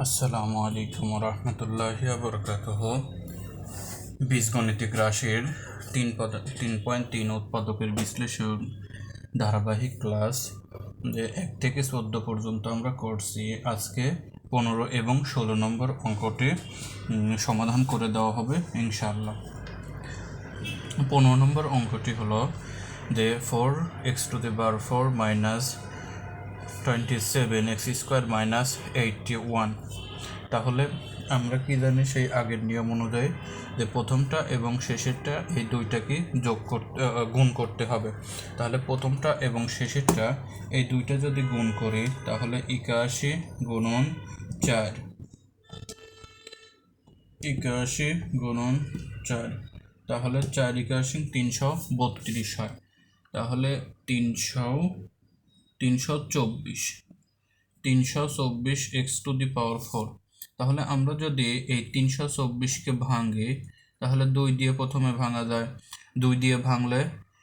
আসসালামু আলাইকুম রহমতুল্লাহি বরকাতহ বীজগণিতিক রাশির তিন পদ তিন পয়েন্ট তিন উৎপাদকের বিশ্লেষণ ধারাবাহিক ক্লাস যে এক থেকে চোদ্দ পর্যন্ত আমরা করছি। আজকে পনেরো এবং ষোলো নম্বর অঙ্কটি সমাধান করে দেওয়া হবে ইনশাআল্লাহ। পনেরো নম্বর অঙ্কটি হলো যে four x to the power four minus twenty seven x square minus eighty one তাহলে আমরা কি জানি সেই আগের নিয়ম অনুযায়ী যে প্রথমটা এবং শেষেরটা এই দুইটাকে যোগ করতে গুণ করতে হবে। তাহলে প্রথমটা এবং শেষেরটা এই দুইটা যদি গুণ করি, তাহলে একাশি গুণন চার। একাশি গুণন চার। তাহলে চার একাশি তিনশো বত্রিশ হয়। তাহলে তিনশো তিনশো চব্বিশ। তিনশো চব্বিশ x to the power four. তাহলে আমরা যদি এই তিনশো চব্বিশকে ভাঙি, তাহলে দুই দিয়ে প্রথমে ভাঙা যায়। দুই দিয়ে ভাঙলে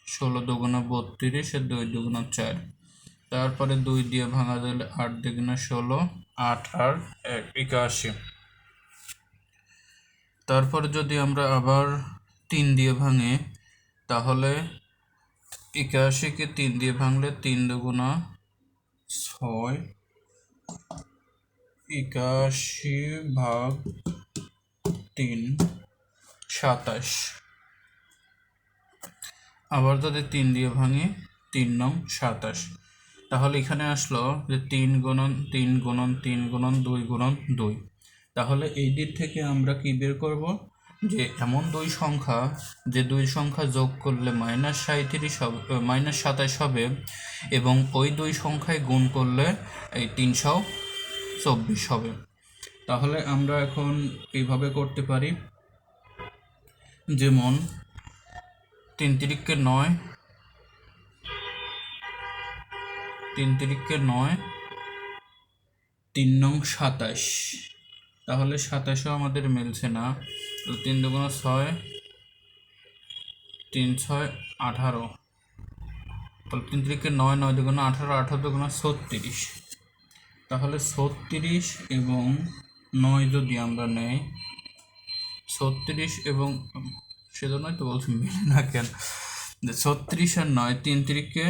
ষোলো দুগুণা বত্রিশ আর দুই দুগুণা চার। তারপরে দুই দিয়ে ভাঙা গেলে আট দুগুণা ষোলো, আট আর এক, একাশি। তারপর যদি আমরা আবার তিন দিয়ে ভাঙি, তাহলে একাশিকে তিন দিয়ে ভাঙলে তিন দুগুণা ছয়। একাশি ভাগ তিন, সাতাশ। আবার যদি তিন দিয়ে ভাঙি, তিন নং সাতাশ। তাহলে এখানে আসলো যে তিন গুণন তিন গুণন তিন গুণন, দুই গুণন, দুই। তাহলে এই দিক থেকে আমরা কি বের করব? যে এমন দুই সংখ্যা, যে দুই সংখ্যা যোগ করলে মাইনাস সাঁত্রিশ হবে মাইনাস সাতাশ হবে, এবং ওই দুই সংখ্যায় গুণ করলে এই তিনশো চব্বিশ হবে। তাহলে আমরা এখন এইভাবে করতে পারি। যেমন তিন তিরিককে নয়, তিন তিরিককে নয়, তিন নং সাতাশ। তাহলে সাতাশও আমাদের মিলছে না। তিন দুগুণ ছয়, তিন ছয় আঠারো। তাহলে তিন তিরিকে নয় নয় দুগুণ আঠারো আঠারো দুগুণ ছত্রিশ। তাহলে ছত্রিশ এবং নয় যদি আমরা নেই, ছত্রিশ এবং সেজন্যই তো বলছি মিলে না কেন? ছত্রিশ আর নয়, তিন তিরিকে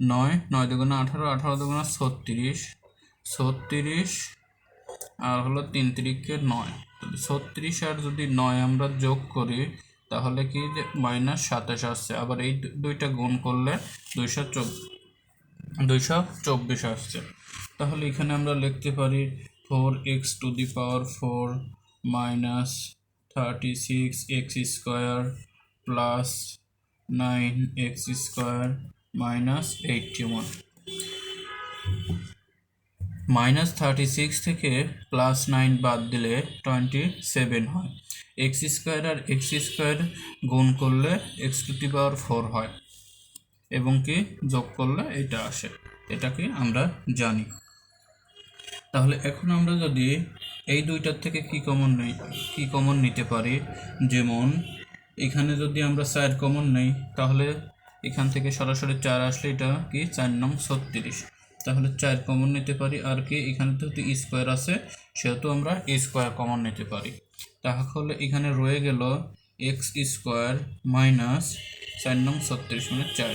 নয় নয় দুগুণা আঠারো আঠারো দুগুণা ছত্রিশ ছত্রিশ আর হলো তিন তিরিকে নয়। ছত্রিশ আর যদি নয় আমরা যোগ করি, তাহলে কি যে মাইনাস সাতাশ আসছে। আবার এই দুইটা গুণ করলে দুইশো চব্বিশ দুইশো চব্বিশ আসছে। তাহলে এখানে আমরা লিখতে পারি four x to the power four minus thirty six x square plus nine x square minus eighty one minus thirty six থেকে প্লাস নাইন বাদ দিলে টোয়েন্টি সেভেন হয়। এক্স স্কোয়ার আর এক্স স্কোয়ার গুণ করলে x to the power four হয় এবং কি যোগ করলে এটা আসে। এটাকে আমরা জানি। তাহলে এখন আমরা যদি এই দুইটার থেকে কি কমন নেই, কি কমন নিতে পারি? যেমন এখানে যদি আমরা চার কমন নেই, তাহলে এখান থেকে সরাসরি চার আসলে এটা কি? চার নং ছত্রিশ। তাহলে চার কমন নিতে পারি, আর কি? এখানে তো স্কোয়ার আছে, সেহেতু আমরা স্কোয়ার কমন নিতে পারি। তাহলে এখানে রয়ে গেল এক্স স্কোয়ার মাইনাস চার নং ছত্রিশ মানে চার।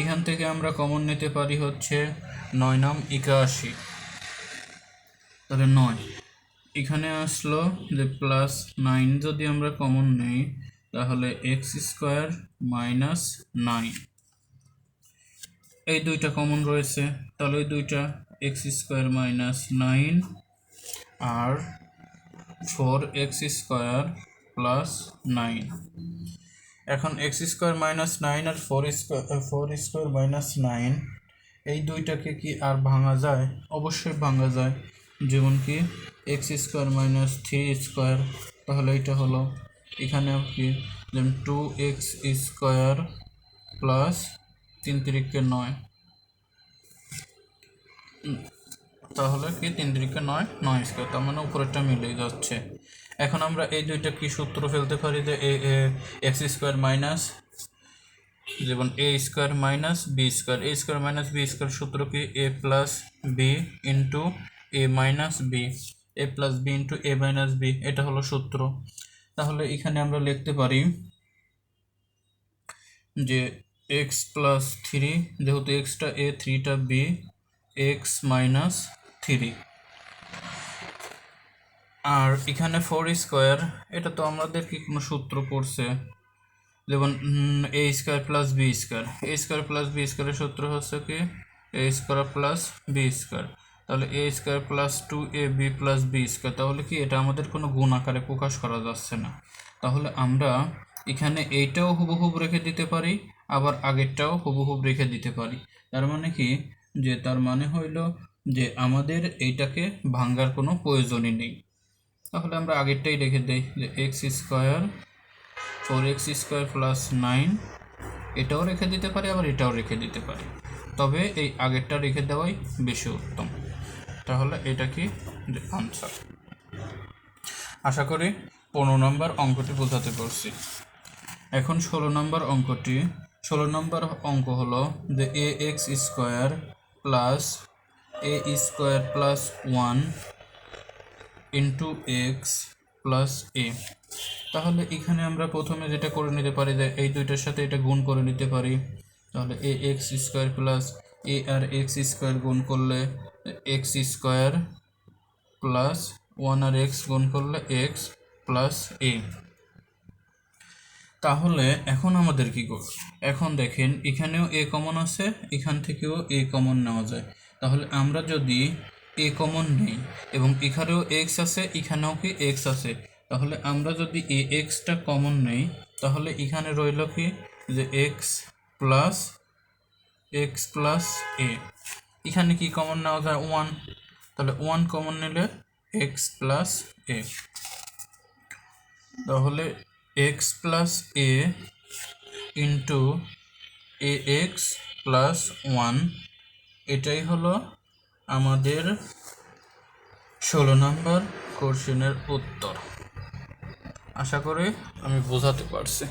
এখান থেকে আমরা কমন নিতে পারি হচ্ছে নয় নাম একাশি। তাহলে নয়। এখানে আসলো যে প্লাস নাইন যদি আমরা কমন নেই, তাহলে এক্স স্কোয়ার মাইনাস নাইন এই দুইটা কমন রয়েছে, তাহলে ওই দুইটা এক্স স্কোয়ার মাইনাস নাইন আর four x square plus nine এখন এক্স স্কোয়ার মাইনাস নাইন আর four square four square minus nine এই দুইটাকে কি আর ভাঙা যায়? অবশ্যই ভাঙা যায়। যেমন কি x square minus three square তাহলে এটা হলো এখানে কি যেমন টু এক্স স্কোয়ার প্লাস তিন তিরিকে নয়। তাহলে কি তিন তিরিকে নয়? নয় স্কোয়ার, তার মানে উপরেরটা মিলে যাচ্ছে। এখন আমরা এই দুইটা কি সূত্র ফেলতে পারি যে এ, এক্স স্কোয়ার মাইনাস, যেমন A square minus B square. A square minus B square সূত্র কি? A plus B into A minus B. A plus B into A minus B, এটা হলো সূত্র। তাহলে এখানে আমরা লিখতে পারি যে এক্স প্লাস থ্রি যেহেতু এক্সটা এ থ্রিটা বি এক্স মাইনাস থ্রি আর এখানে ফোর স্কোয়ার এটা তো আমাদের কি কোনো সূত্র পড়ছে? যেমন A square plus B square A square plus B স্কোয়ারের সূত্র হচ্ছে কি? A square plus B square তাহলে A square plus two A B plus B square তাহলে কি এটা আমাদের কোনো গুণ আকারে প্রকাশ করা যাচ্ছে না? তাহলে আমরা এখানে এইটাও হুবহুব রেখে দিতে পারি আবার আগেরটাও হুবহুব রেখে দিতে পারি। তার মানে কি? যে তার মানে হইল যে আমাদের এইটাকে ভাঙ্গার কোনো প্রয়োজনই নেই। তাহলে আমরা আগেরটাই রেখে দিই যে x square four x square plus nine এটাও রেখে দিতে পারি, আবার এটাও রেখে দিতে পারি। তবে এই আগেরটা রেখে দেওয়াই বেশি উত্তম। তাহলে এটা কি? আনসার আশা করি পনেরো নম্বর অঙ্কটি বোঝাতে পারছি। এখন ষোলো নম্বর অঙ্কটি ষোলো নম্বর অঙ্ক হলো যে A x square plus A square plus one into x plus A তাহলে এখানে আমরা প্রথমে যেটা করে নিতে পারি যে এই দুইটার সাথে এটা গুণ করে নিতে পারি। তাহলে A x square plus A R x square গুণ করলে এক্স স্কোয়ার প্লাস ওয়ান আর এক্স গুণ করলে এক্স প্লাস এ তাহলে এখন আমাদের কি করব? এখন দেখেন, এখানেও এ কমন আছে, এখান থেকেও এ কমন নেওয়া যায়। তাহলে আমরা যদি এ কমন নেই এবং এখানেও এক্স আছে, এখানেও কি এক্স আছে? তাহলে আমরা যদি এ এক্সটা কমন নেই, তাহলে এখানে রইল কি? যে x plus x plus A এখানে কি কমন নেওয়া যায়? ওয়ান তাহলে ওয়ান কমন নিলে এক্স প্লাস এ তাহলে x plus A into A x plus one এটাই হলো আমাদের ষোলো নম্বর কোশ্চেনের উত্তর। আশা করি আমি বোঝাতে পারছি।